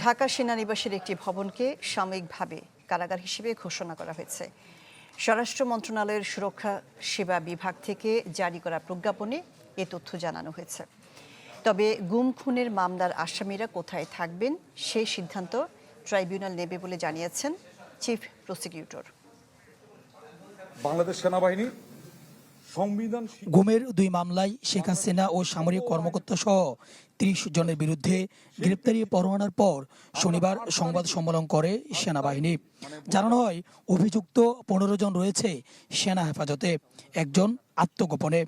ঢাকা সেনানিবাসের একটি ভবনকে সাময়িকভাবে কারাগার হিসেবে ঘোষণা করা হয়েছে। স্বরাষ্ট্র মন্ত্রণালয়ের সুরক্ষা সেবা বিভাগ থেকে জারি করা প্রজ্ঞাপনে এ তথ্য জানানো হয়েছে। তবে গুম, খুনের মামলার আসামিরা কোথায় থাকবেন সেই সিদ্ধান্ত ট্রাইব্যুনাল নেবে বলে জানিয়েছেন চিফ প্রসিকিউটর। বাংলাদেশ সেনাবাহিনী গুমের দুই মামলায় শেখ হাসিনা ও সামরিক কর্মকর্তা সহ ত্রিশ জনের বিরুদ্ধে গ্রেপ্তারি পরোয়ানার পর শনিবার সংবাদ সম্মেলন করে সেনাবাহিনী। জানানো হয় অভিযুক্ত পনেরো জন রয়েছে সেনা হেফাজতে একজন আত্মগোপনে।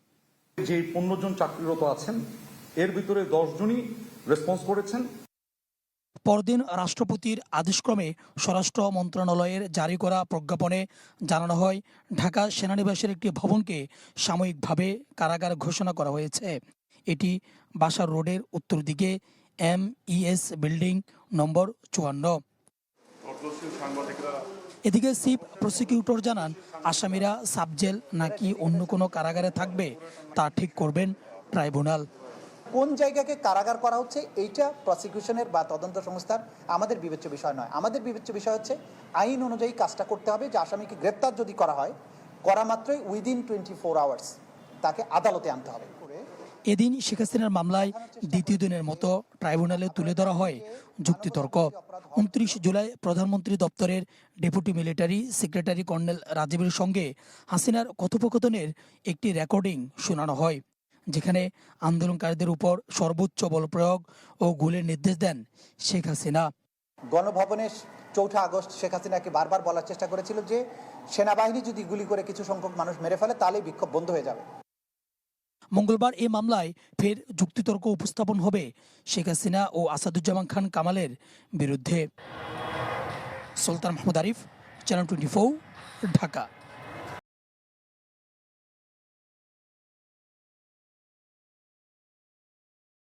যে পনেরো জন চাকরিরত আছেন এর ভিতরে দশ জনই রেসপন্স করেছেন। পরদিন রাষ্ট্রপতির আদেশক্রমে স্বরাষ্ট্র মন্ত্রণালয়ের জারি করা প্রজ্ঞাপনে জানানো হয়, ঢাকা সেনানিবাসের একটি ভবনকে সাময়িকভাবে কারাগার ঘোষণা করা হয়েছে। এটি বাসার রোডের উত্তর দিকে, এম ইএস বিল্ডিং নম্বর চুয়ান্ন। এদিকে চিফ প্রসিকিউটর জানান, আসামিরা সাবজেল নাকি অন্য কোনো কারাগারে থাকবে তা ঠিক করবেন ট্রাইব্যুনাল। কোন জায়গাকে কারাগার করা হচ্ছে, এইটা প্রসিকিউশনের বা তদন্ত সংস্থার আমাদের বিবেচ্য বিষয় নয়। আমাদের বিবেচ্য বিষয় হচ্ছে, আইন অনুযায়ী কাজটা করতে হবে, যে আসামিকে গ্রেপ্তার যদি করা হয়, করা মাত্রই উইদিন টোয়েন্টি ফোর আওয়ার্স তাকে আদালতে আনতে হবে। এদিন শেখ হাসিনার মামলায় দ্বিতীয় দিনের মতো ট্রাইব্যুনালে তুলে ধরা হয় যুক্তিতর্ক। উনত্রিশ জুলাই প্রধানমন্ত্রী দপ্তরের ডেপুটি মিলিটারি সেক্রেটারি কর্নেল রাজীবের সঙ্গে হাসিনার কথোপকথনের একটি রেকর্ডিং শোনানো হয়। যেখানে আন্দোলনকারীদের উপর সর্বোচ্চ বলপ্রয়োগ ও গুলির নির্দেশ দেন শেখ হাসিনা। গণভবনে চৌঠা আগস্ট শেখ হাসিনাকে বারবার বলার চেষ্টা করেছিল যে সেনাবাহিনী যদি গুলি করে কিছু সংখ্যক মানুষ মেরে ফেলে তাহলেই বিক্ষোভ বন্ধ হয়ে যাবে। মঙ্গলবার এই মামলায় ফের যুক্তিতর্ক উপস্থাপন হবে শেখ হাসিনা ও আসাদুজ্জামান খান কামালের বিরুদ্ধে। Sultan Mahmud Arif channel twenty Dhaka.